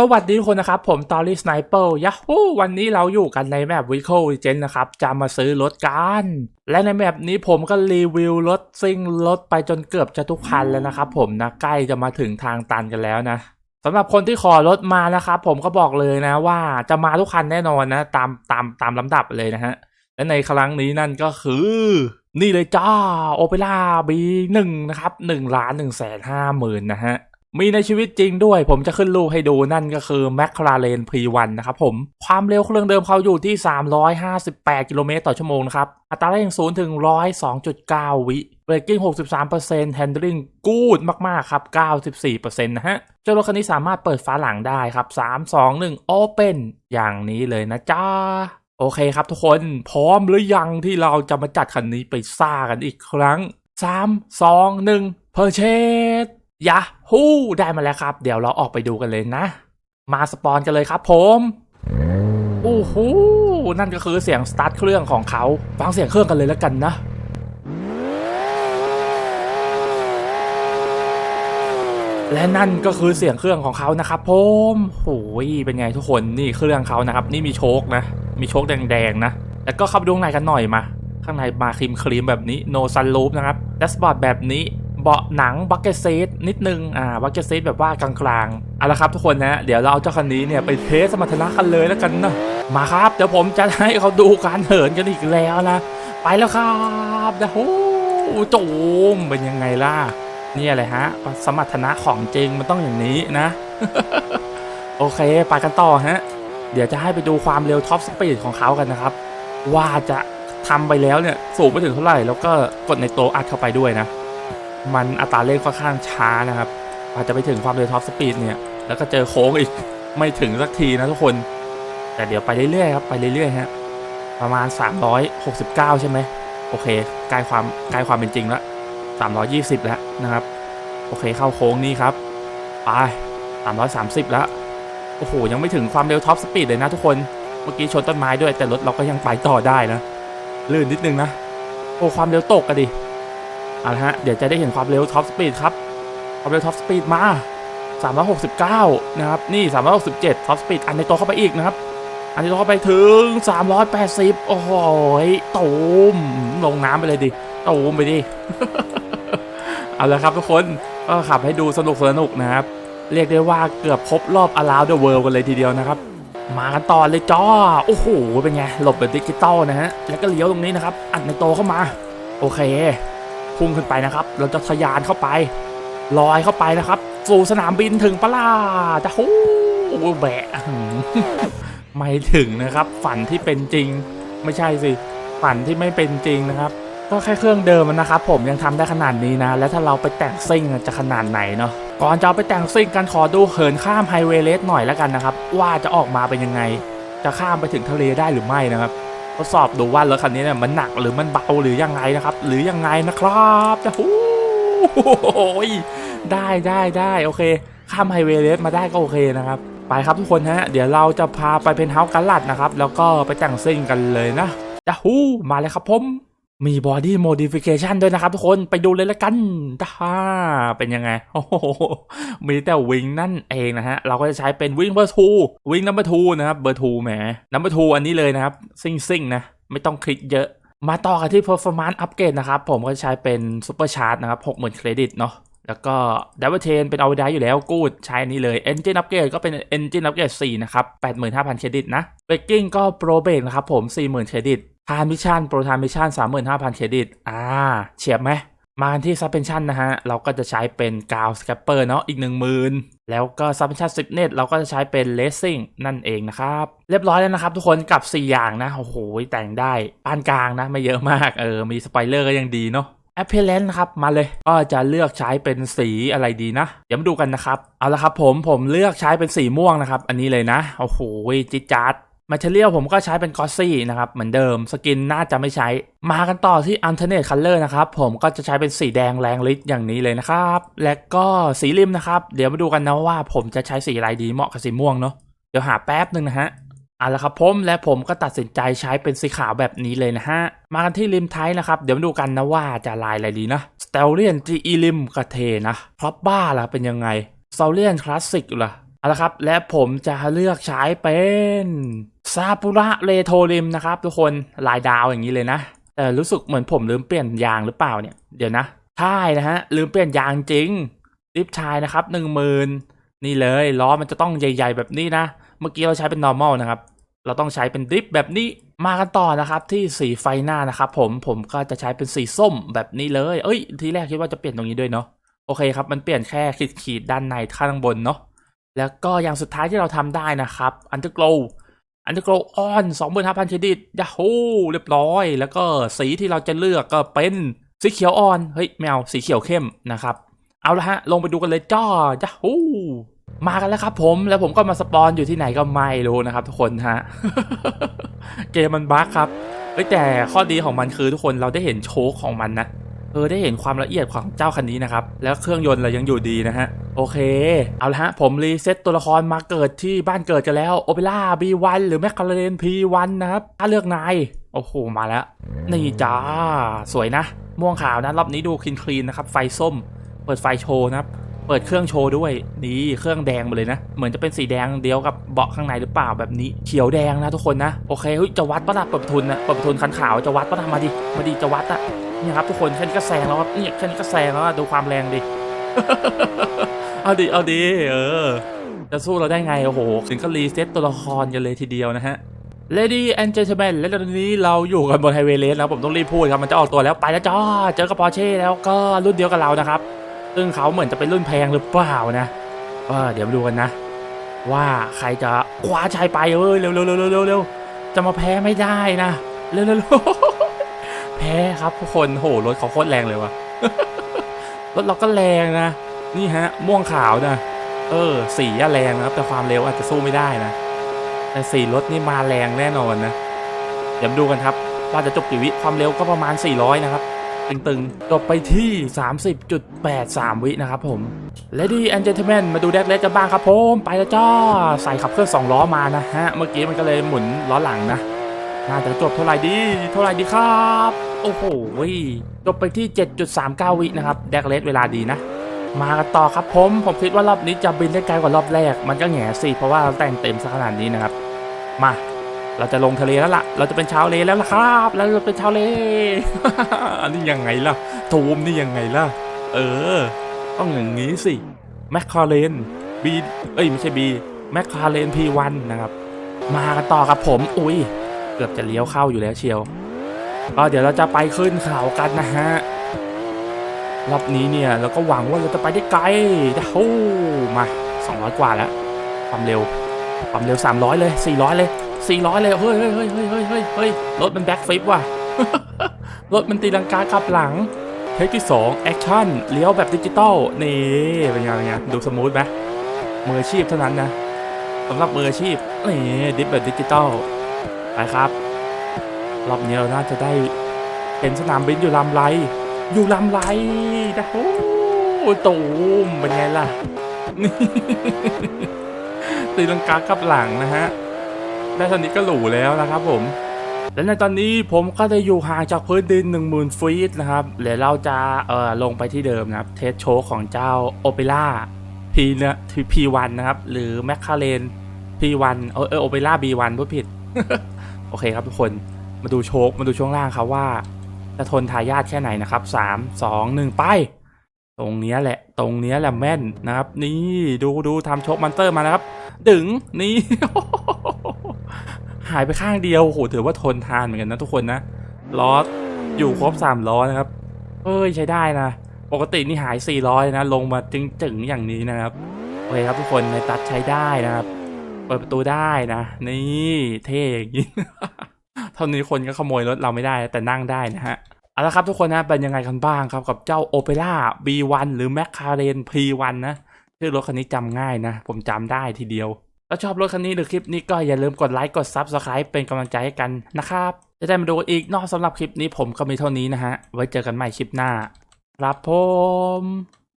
สวัสดีทุกคนนะครับ ผมตอรี่สไนเปอร์ยาฮูวันนี้เราอยู่กันในแมปวิคโควิเจนนะครับ จะมาซื้อรถกัน และในแมปนี้ผมก็รีวิวรถซิ่งรถไปจนเกือบจะทุกคันแล้วนะครับผมนะ ใกล้จะมาถึงทางตันกันแล้วนะสำหรับคนที่ขอรถมานะครับผมก็บอกเลยนะว่าจะมาทุกคันแน่นอนนะ ตามตามตามลำดับเลยนะฮะ และในครั้งนี้นั่นก็คือ นี่เลยจ้าโอเปร่าบีหนึ่งนะครับหนึ่งล้านหนึ่งแสนห้าหมื่นนะฮะ มีในชีวิตจริงด้วย ผมจะขึ้นรูปให้ดูนั่นก็คือ m c l a r e n P1 นะครับผม ความเร็วเครื่องเดิมเขาอยู่ที่ 358 กิโลเมตรต่อชั่วโมงนะครับ อัตราเร่ง0ถึง 102.9 วิเบรกกิ้ง 63% Handling กูดมากๆ ครับ 94%นะฮะ เจ้ารถคันนี้สามารถเปิดฝาหลังได้ครับ 3 2 1 Open อย่างนี้เลยนะจ้าโอเคครับทุกคนพร้อมหรือยังที่เราจะมาจัดคันนี้ไปซ่ากันอีกครั้ง 3 2 1 Purchase ยา ฮูได้มาแล้วครับ เดี๋ยวเราออกไปดูกันเลยนะ มาสปอนกันเลยครับผมโอ้โหนั่นก็คือเสียงสตาร์ทเครื่องของเขา ฟังเสียงเครื่องกันเลยแล้วกันนะและนั่นก็คือเสียงเครื่องของเขานะครับผมโอ้ยเป็นไงทุกคนนี่เครื่องเขานะครับ นี่มีโชคนะ มีโชคแดงๆนะ แล้วก็เข้าไปดูข้างในกันหน่อยมา ข้างในมาครีมครีมแบบนี้โนซันลูปนะครับแดชบอร์ดแบบนี้ เบาะหนังบักเก็ตเซีทนิดนึง อ่าบักเก็ตเซีทแบบว่ากลางๆ เอาละครับทุกคนนะ เดี๋ยวเราเอาเจ้าคันนี้เนี่ยไปเทสสมรรถนะกันเลยแล้วกันนะ มาครับ เดี๋ยวผมจะให้เขาดูการเหินกันอีกแล้วนะ ไปแล้วครับนะโอ้โจมเป็นยังไงล่ะ นี่อะไรฮะ สมรรถนะของจริงมันต้องอย่างนี้นะ โอเค ไปกันต่อฮะ เดี๋ยวจะให้ไปดูความเร็วท็อปสปีดของเขากันนะครับ ว่าจะทำไปแล้วเนี่ยสูงไปถึงเท่าไหร่ แล้วก็กดในโตะอัดเข้าไปด้วยนะ มันอัตราเร่งค่อนข้างช้านะครับอาจจะไปถึงความเร็วท็อปสปีดเนี่ยแล้วก็เจอโค้งอีกไม่ถึงสักทีนะทุกคน แต่เดี๋ยวไปเรื่อยๆครับไปเรื่อยๆฮะประมาณ 369 ใช่ไหมโอเคใกล้ความใกล้ความเป็นจริงแล้ว320 แล้วนะครับ โอเคเข้าโค้งนี่ครับไป330 แล้วโอ้โหยังไม่ถึงความเร็วท็อปสปีดเลยนะทุกคนเมื่อกี้ชนต้นไม้ด้วยแต่รถเราก็ยังไปต่อได้นะลื่นนิดนึงนะโอ้ความเร็วตกอะดิ เอาละฮะ เดี๋ยวจะได้เห็นความเร็วท็อปสปีดครับ ความเร็วท็อปสปีดมา 369 นะครับ นี่ 367ท็อปสปีดอันในตัวเข้าไปอีกนะครับ อันนี้ตัวเข้าไปถึง 380 โอ้โหตูมลงน้ำไปเลยดิตูมไปดิ เอาละครับทุกคน ก็ขับให้ดูสนุกสนุกนะครับ เรียกได้ว่าเกือบครบรอบ around the world กันเลยทีเดียวนะครับ มากันต่อเลยจ้าโอ้โห เป็นไง หลบแบบดิจิตอลนะฮะ แล้วก็เลี้ยวตรงนี้นะครับ อัดในโตเข้ามา โอเค พุ่งขึ้นไปนะครับ เราจะทะยานเข้าไปลอยเข้าไปนะครับสู่สนามบินถึงปะล่าจะฮู้แบะไม่ถึงนะครับ ฝันที่เป็นจริง ไม่ใช่สิ ฝันที่ไม่เป็นจริงนะครับ ก็แค่เครื่องเดิมนะครับ ผมยังทำได้ขนาดนี้นะ แล้วถ้าเราไปแต่งซิ่งจะขนาดไหนเนาะก่อนจะไปแต่งซิ่งกันขอดูเหินข้ามไฮเวย์เลสหน่อยแล้วกันนะครับ ว่าจะออกมาเป็นยังไง จะข้ามไปถึงทะเลได้หรือไม่นะครับ ทดสอบดูว่ารถคันนี้เนี่ยมันหนักหรือมันเบาหรือยังไงนะครับ หรือยังไงนะครับจะหูโอ้ยได้ได้ได้โอเค ข้ามไฮเวย์เลสมาได้ก็โอเคนะครับไปครับทุกคนฮะ เดี๋ยวเราจะพาไปเพนท์เฮาส์กันลัดนะครับ แล้วก็ไปแต่งซิ่งกันเลยนะจะฮู้มาเลยครับผม มีบอดี้โมดิฟิเคชันด้วยนะครับทุกคนไปดูเลยละกันถ้าเป็นยังไง โอ้โห มีแต่วิงนั่นเองนะฮะ เราก็จะใช้เป็นวิงเบอร์ทูวิงนัมเบอร์ทูนะครับเบอร์ทูแหมนัมเบอร์ทูอันนี้เลยนะครับ ซิ่งซิ่งนะ ไม่ต้องคลิกเยอะ มาต่อกันที่ performance upgrade นะครับ ผมก็จะใช้เป็น super charge นะครับ 60,000 เครดิตเนาะ แล้วก็ Double Chain เป็นเอาไดอยู่แล้วกูดใช้นี้เลย Engine Upgrade ก็เป็น Engine Upgrade 4 นะครับ 85,000 เครดิตนะ Braking ก็ Pro b r e a นะครับผม 40,000 เครดิต Transmission Pro Transmission 35,000 เครดิต อ่า เฉียบไหม มาที่ Suspension นะฮะ เราก็จะใช้เป็นกาวสแคปเปอร์เนาะอีก 10,000 แล้วก็ Suspension Stiffness เราก็จะใช้เป็น Racing นั่นเองนะครับ เรียบร้อยแล้วนะครับทุกคนกับ 4 อย่างนะ โอ้โหแต่งได้ปานกลางนะไม่เยอะมากเออมีสไปเลอร์ก็ยังดีเนาะ Appearance นะครับมาเลยก็จะเลือกใช้เป็นสีอะไรดีนะ เดี๋ยวมาดูกันนะครับเอาละครับผมผมเลือกใช้เป็นสีม่วงนะครับ อันนี้เลยนะโอ้โหจิจัด Material ผมก็ใช้เป็นกอซี่นะครับเหมือนเดิมสกินน่าจะไม่ใช้ มากันต่อที่ Alternate Color นะครับผมก็จะใช้เป็นสีแดงแรงฤทธิ์อย่างนี้เลยนะครับ และก็สีริมนะครับ เดี๋ยวมาดูกันนะว่าผมจะใช้สีอะไรดีเหมาะกับสีม่วงเนาะเดี๋ยวหาแป๊บหนึ่งนะฮะ เอาละครับผมและผมก็ตัดสินใจใช้เป็นสีขาวแบบนี้เลยนะฮะ มากันที่ริมท้ายนะครับ เดี๋ยวมาดูกันนะว่าจะลายอะไรดีนะสเตลเลียนจีอีริมกระเทนะพรอปบ้าล่ะเป็นยังไงสเตลเลียนคลาสสิกล่ะเอาละครับ และผมจะเลือกใช้เป็นซาปุระเรโทริมนะครับ ทุกคนลายดาวอย่างนี้เลยนะแต่รู้สึกเหมือนผมลืมเปลี่ยนยางหรือเปล่าเนี่ยเดี๋ยวนะใช่นะฮะลืมเปลี่ยนยางจริงดิฟชายนะครับหนึ่งหมื่นนี่เลยล้อมันจะต้องใหญ่ ๆ แบบนี้นะ เมื่อกี้เราใช้เป็น normal นะครับ เราต้องใช้เป็นดริฟแบบนี้มากันต่อนะครับที่สีไฟหน้านะครับผมผมก็จะใช้เป็นสีส้มแบบนี้เลย เอ้ย ทีแรกคิดว่าจะเปลี่ยนตรงนี้ด้วยเนาะโอเคครับมันเปลี่ยนแค่ขีดขีดด้านในข้างบนเนาะแล้วก็อย่างสุดท้ายที่เราทำได้นะครับอันเดอร์โกลอันเดอร์โกลออนสองหมื่นห้าพันเครดิตยาฮูเรียบร้อย แล้วก็สีที่เราจะเลือกก็เป็นสีเขียวอ่อนเฮ้ยไม่เอาสีเขียวเข้มนะครับ เอาละฮะลงไปดูกันเลยจ้ายาฮู มากันแล้วครับผมแล้วผมก็มาสปอนอยู่ที่ไหนก็ไม่รู้นะครับ ทุกคนฮะเกมมันบั๊กครับเอ้แต่ข้อดีของมันคือทุกคนเราได้เห็นโชคของมันนะเออได้เห็นความละเอียดของเจ้าคันนี้นะครับ แล้วเครื่องยนต์เรายังอยู่ดีนะฮะ โอเค เอาละฮะ ผมรีเซ็ตตัวละครมาเกิดที่บ้านเกิดกันแล้วโอเปร่า B1 หรือแมคคาเรน P1 นนะครับ ถ้าเลือกนาย โอ้โห มาแล้ว นี่จ้า สวยนะ ม่วงขาวนะ รอบนี้ดูคลีนคลีนๆนะครับ ไฟส้ม เปิดไฟโชว์นะครับ เปิดเครื่องโชว์ด้วยนี่เครื่องแดงมาเลยนะ เหมือนจะเป็นสีแดงเดียวกับเบาะข้างในหรือเปล่าแบบนี้เขียวแดงนะทุกคนนะโอเคเฮ้ยจะวัดปะล่ะเปิดประทุนนะเปิดประทุนคันขาวจะวัดปะล่ะมาดิมาดิจะวัดอะนี่ครับทุกคนแค่นี้ก็แซงแล้วครับนี่แค่นี้ก็แซงแล้วดูความแรงดิเอาดิเอาดิเออจะสู้เราได้ไงโอ้โหถึงก็รีเซ็ตตัวละครกันเลยทีเดียวนะฮะ Lady and Gentlemen และตอนนี้เราอยู่กันบนไฮเวย์เลสแล้วผมต้องรีบพูดครับ มันจะออกตัวแล้วไปแล้วจ้า เจอกับปอร์เช่แล้วก็รุ่นเดียวกับเรานะครับ ซึ่งเขาเหมือนจะเป็นรุ่นแพงหรือเปล่านะเออเดี๋ยวดูกันนะ ว่าใครจะคว้าชัยไปเอ้ยเร็วเร็วเร็วเร็วเร็วจะมาแพ้ไม่ได้นะเร็วเร็วเร็วแพ้ครับทุกคนโหรถเขาโคตรแรงเลยวะรถเราก็แรงนะ นี่ฮะ ม่วงขาวนะเออ สีอะแรงนะครับ แต่ความเร็วอาจจะสู้ไม่ได้นะ แต่สีรถนี่มาแรงแน่นอนนะ เดี๋ยวดูกันครับ ว่าจะจบกี่วิความเร็วก็ประมาณ 400 นะครับ ตึงๆ จบไปที่ 30.83 วินะครับผม Lady and Gentlemen มาดูแดกเลสกันบ้างครับผมไปแล้วจ้าใส่ขับเคลื่อน2ล้อมานะฮะ เมื่อกี้มันก็เลยหมุนล้อหลังนะน่าจะจบเท่าไหร่ดี เท่าไหร่ดีครับ โอ้โหจบไปที่ 7.39 วินะครับแดกเลสเวลาดีนะ มากันต่อครับผมผมคิดว่ารอบนี้จะบินได้ไกลกว่ารอบแรก มันก็แหง่สิเพราะว่าเราแต่งเต็มซะขนาดนี้นะครับ มา เราจะลงทะเลแล้วล่ะ เราจะเป็นชาวเลแล้วล่ะครับ เราจะเป็นชาวเล อันนี้ยังไงล่ะทูมนี่ยังไงล่ะ เออ ต้องอย่างนี้สิ แมคคาเรนบีเอ้ยไม่ใช่บีแมคคาเรนพีวันนะครับ มากันต่อครับผม อุ้ย เกือบจะเลี้ยวเข้าอยู่แล้วเชียว ก็เดี๋ยวเราจะไปขึ้นเขากันนะฮะ รอบนี้เนี่ยเราก็หวังว่าเราจะไปได้ไกลจะโอ้มา 200 กว่าแล้ว ความเร็ว ความเร็ว 300 เลย 400 เลย 400 เลย เฮ้ยเฮ้ยเฮ้ยเฮ้ยเฮ้ยเฮ้ยเฮ้ยรถมันแบ็คฟลิปว่ะ รถมันตีลังกากลับหลัง เทคที่2แอคชั่น เลี้ยวแบบดิจิตอล นี่ เป็นไงเป็นไงดูสมูทไหมมืออาชีพเท่านั้นนะสำหรับมืออาชีพ นี่ดิฟแบบดิจิตอล ไปครับ รอบนี้เราน่าจะได้เห็นสนามบินอยู่ลำไร อยู่ลำไรนะโอ้ตูมเป็นไงล่ะ นี่ตีลังกากลับหลังนะฮะ ได้ตอนนี้ก็หรูแล้วนะครับผมและในตอนนี้ผมก็ได้อยู่ห่างจากพื้นดิน 1 0,000ฟีตนะครับเดี๋ยวเราจะเอ่อลงไปที่เดิมนะครับ เทสโชว์ของเจ้าโอเปร่าพีเนะพีวันนะครับ หรือแมคคาเรนพีวันเออเออโอเปร่าบีวันพูดผิด โอเคครับทุกคนมาดูโชคมาดูช่วงล่างครับว่า จะทนทายาทแค่ไหนนะครับสามสองหนึ่งไป ตรงเนี้ยแหละ ตรงเนี้ยแหละแม่นนะครับ นี่ดูดูทำโชคมันเตอร์มานะครับ ดึงนี่ หายไปข้างเดียวโหถือว่าทนทานเหมือนกันนะทุกคนนะล้ออยู่ครบสามล้อนะครับเอ้ยใช้ได้นะปกตินี่หายสี่ร้อยนะ ลงมาจึงๆอย่างนี้นะครับโอเคครับทุกคนในตัดใช้ได้นะครับเปิดประตูได้นะ นี่เท่อย่างนี้เท่านี้คนก็ขโมยรถเราไม่ได้แต่นั่งได้นะฮะเอาละครับทุกคนนะเป็นยังไงกันบ้างครับกับเจ้า Opera B1 หรือ McLaren P1 นะชื่อรถคันนี้จำง่ายนะ ผมจำได้ทีเดียว ถ้าชอบรถคันนี้หรือคลิปนี้ก็อย่าลืมกดไลค์กด Subscribe เป็นกำลังใจให้กันนะครับ จะได้มาดูอีกนอกสำหรับคลิปนี้ผมก็มีเท่านี้นะฮะ ไว้เจอกันใหม่คลิปหน้า ครับผม